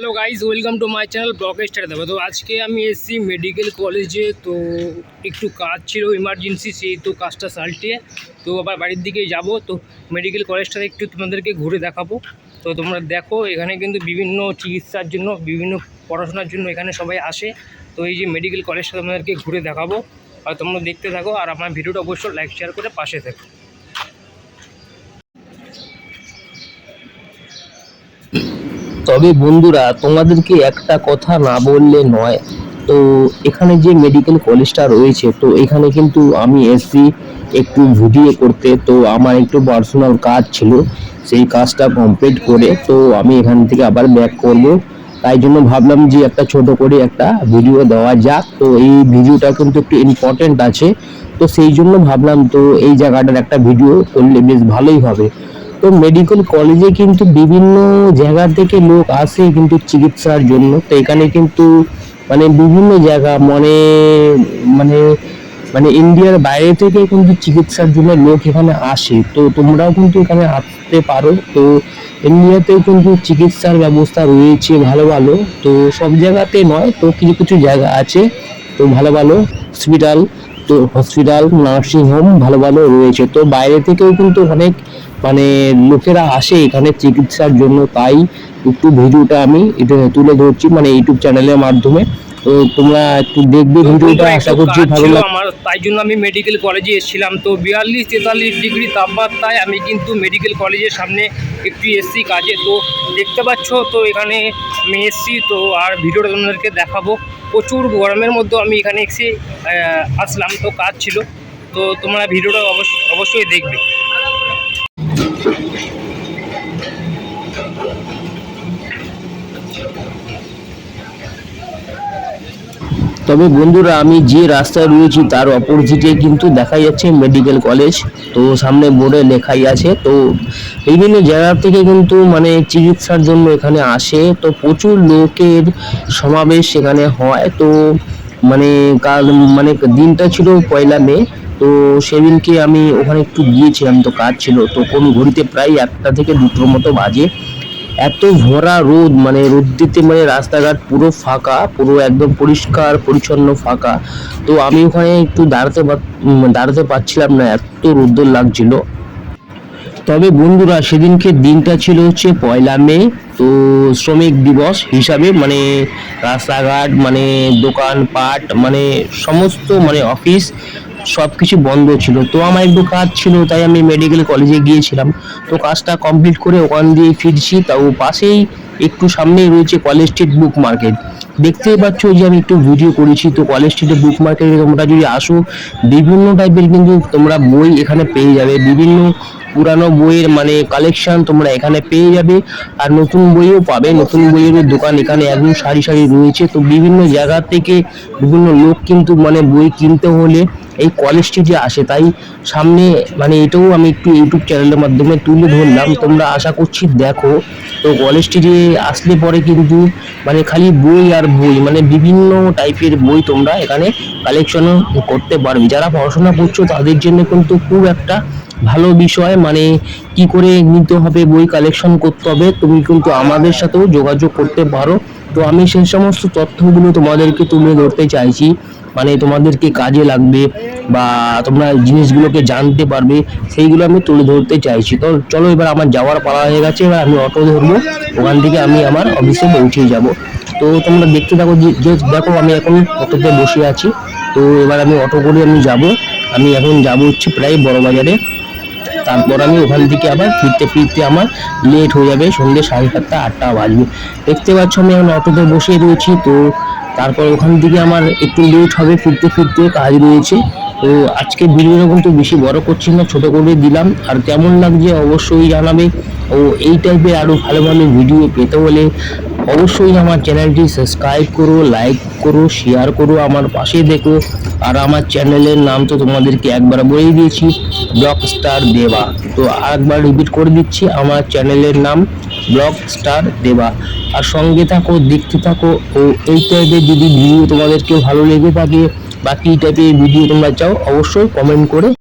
Hello guys welcome to my channel blog star দেবো তো আজকে আমি এসেছি মেডিকেল কলেজে, তো একটু কাজ ছিল ইমার্জেন্সি সেই তো কাজটা সাল্টিয়ে। তো আবার বাড়ির দিকে যাব, তো মেডিকেল কলেজটা একটু তোমাদেরকে ঘুরে দেখাবো। তো তোমরা দেখো, এখানে কিন্তু বিভিন্ন চিকিৎসার জন্য, বিভিন্ন পড়াশোনার জন্য এখানে সবাই আসে। তো এই যে মেডিকেল কলেজটা তোমাদেরকে ঘুরে দেখাবো, আর তোমরা দেখতে থাকো, আর আমার ভিডিওটা অবশ্যই লাইক শেয়ার করে পাশে থেকো। তবে বন্ধুরা, তোমাদেরকে একটা কথা না বললে নয়। তো এখানে যে মেডিকেল কলেজটা রয়েছে, তো এখানে কিন্তু আমি এসছি একটু ভিডিও করতে। তো আমার একটু পার্সোনাল কাজ ছিল, সেই কাজটা কমপ্লিট করে, তো আমি এখান থেকে আবার ব্যাক করব। তাই জন্য ভাবলাম যে একটা ছোট করে একটা ভিডিও দেওয়া যাক। তো এই ভিডিওটা কিন্তু একটু ইম্পর্টেন্ট আছে। তো সেই জন্য ভাবলাম তো এই জায়গাটার একটা ভিডিও করলে বেশ ভালোই হবে। তো মেডিকেল কলেজে কিন্তু বিভিন্ন জায়গা থেকে লোক আসে কিন্তু চিকিৎসার জন্য। তো এখানে কিন্তু মানে বিভিন্ন জায়গা মানে মানে মানে ইন্ডিয়ার বাইরে থেকে কিন্তু চিকিৎসার জন্য লোক এখানে আসে। তো তোমরাও কিন্তু এখানে আসতে পারো। তো ইন্ডিয়াতেও কিন্তু চিকিৎসার ব্যবস্থা রয়েছে ভালো ভালো। তো সব জায়গাতে নয়, তো কিছু কিছু জায়গা আছে। তো ভালো ভালো হসপিটাল তো হসপিটাল নার্সিং হোম ভালো ভালো রয়েছে। তো বাইরে থেকেও কিন্তু অনেক মানে লোকেরা আসে এখানে চিকিৎসার জন্য। তাই একটু ভিডিওটা আমি এটা তুলে ধরছি মানে ইউটিউব চ্যানেলের মাধ্যমে। তোমরা একটু দেখবে ভিডিওটা আশা করছি ভালো লাগবে আমার তাই জন্য আমি মেডিকেল কলেজে এসেছিলাম। তো বিয়াল্লিশ তেতাল্লিশ ডিগ্রি তাপমাত্রায় আমি কিন্তু মেডিকেল কলেজের সামনে একটু এসছি কাজে। তো দেখতে পাচ্ছ তো এখানে আমি এসছি তো আর ভিডিওটা তোমাদেরকে দেখাবো। প্রচুর গরমের মধ্যে আমি এখানে এসে আসলাম। তো কাজ ছিল। তো তোমরা ভিডিওটা অবশ্য- অবশ্যই দেখবে। তবে বন্ধুরা, আমি যে রাস্তায় রয়েছি তার অপোজিটে কিন্তু দেখা যাচ্ছে মেডিকেল কলেজ। তো সামনে বোর্ডে লেখাই আছে। তো বিভিন্ন জায়গা থেকে কিন্তু মানে চিকিৎসার জন্য এখানে আসে। তো প্রচুর লোকের সমাবেশ এখানে হয়। তো মানে কাল মানে দিনটা ছিল পয়লা মে। তো সেদিনকে আমি ওখানে একটু গিয়েছিলাম। তো কাজ ছিল। তো কোন ঘড়িতে প্রায় একটা থেকে দুটোর মতো বাজে। এত ভরা রোদ মানে রোদ দিতে মানে রাস্তাঘাট পুরো ফাঁকা, পুরো একদম পরিষ্কার, পরিচ্ছন্ন ফাঁকা। তো আমি ওখানে একটু দাঁড়াতে দাঁড়াতে পারছিলাম না, এত রোদ্দুর লাগছিল। তবে বন্ধুরা, সেদিনকে দিনটা ছিল হচ্ছে পয়লা মে, তো শ্রমিক দিবস হিসাবে মানে রাস্তাঘাট মানে দোকানপাট মানে সমস্ত মানে অফিস সব কিছু বন্ধ ছিল। তো আমার একটু কাজ ছিল, তাই আমি মেডিকেল কলেজে গিয়েছিলাম। তো কাজটা কমপ্লিট করে ওখান দিয়ে ফিরছি, তাও পাশেই একটু সামনেই রয়েছে কলেজ স্ট্রিট বুক মার্কেট দেখতেই পাচ্ছ যে আমি একটু ভিডিও করেছি, তো কলেজ স্ট্রিটে বুক মার্কেটে তোমরা যদি আসো, বিভিন্ন টাইপের কিন্তু তোমরা বই এখানে পেয়ে যাবে। বিভিন্ন পুরানো বইয়ের মানে কালেকশন তোমরা এখানে পেয়ে যাবে আর নতুন বইও পাবে। নতুন বইয়ের দোকান এখানে একদম সারি সারি রয়েছে। তো বিভিন্ন জায়গা থেকে বিভিন্ন লোক কিন্তু মানে বই কিনতে হলে এই কলেজ স্ট্রিটে আসে, তাই সামনে মানে এটাও আমি একটু ইউটিউব চ্যানেলের মাধ্যমে তুলে ধরলাম। তোমরা আশা করছি দেখো, তো কলেজ স্ট্রিটে আসলে পরে কিন্তু মানে খালি বই আর বই মানে বিভিন্ন টাইপের বই তোমরা এখানে কালেকশন করতে পারবে। যারা পড়াশোনা করছ, তাদের জন্য কিন্তু খুব একটা ভালো বিষয় মানে কি করে নিতে হবে বই কালেকশন করতে হবে, তুমি কিন্তু আমাদের সাথেও যোগাযোগ করতে পারো। তো আমি সেই সমস্ত তথ্যগুলো তোমাদেরকে তুলে ধরতে চাইছি মানে তোমাদেরকে কাজে লাগবে বা তোমরা জিনিসগুলোকে জানতে পারবে, সেইগুলো আমি তুলে ধরতে চাইছি। তো চলো এবার আমার যাওয়ার পালা হয়ে গেছে, এবার আমি অটো ধরবো, ওখান থেকে আমি আমার অফিসে পৌঁছে যাব। তো তোমরা দেখতে থাকো যে দেখো আমি এখন অটোতে বসে আছি। তো এবার আমি অটো করে আমি যাব। আমি এখন যাব হচ্ছে প্রায় বড় বাজারে তারপর আমি ওখান থেকে আবার ফিরতে ফিরতে আমার লেট হয়ে যাবে সন্ধ্যে সাড়ে সাতটা, আটটা বাজবে। দেখতে পাচ্ছ আমি এখন অটোতে বসে রয়েছি, তো তারপর ওখান থেকে আমার একটু লেট হবে, ফিরতে ফিরতে কাজ রয়েছে। তো আজকে ভিডিওটা কিন্তু বেশি বড় করছি না, ছোট করে দিলাম। আর কেমন লাগছে অবশ্যই জানাবে। ও এই টাইপের আরও ভালো ভালো ভিডিও পেতে হলে অবশ্যই আমার চ্যানেলটি সাবস্ক্রাইব করো লাইক করো শেয়ার করো, আমার পাশে দেখো। আর আমার চ্যানেলের নাম তো তোমাদেরকে একবার বলেই দিয়েছি ব্লক স্টার দেবা। তো আরেকবার রিপিট করে দিচ্ছি, আমার চ্যানেলের নাম ব্লক স্টার দেবা। আর সঙ্গে থাকো, দেখতে থাকো, ও এই টাইপের যদি ভিডিও তোমাদেরকে ভালো লেগে থাকে বা কী টাইপের ভিডিও তোমরা চাও, অবশ্যই কমেন্ট করে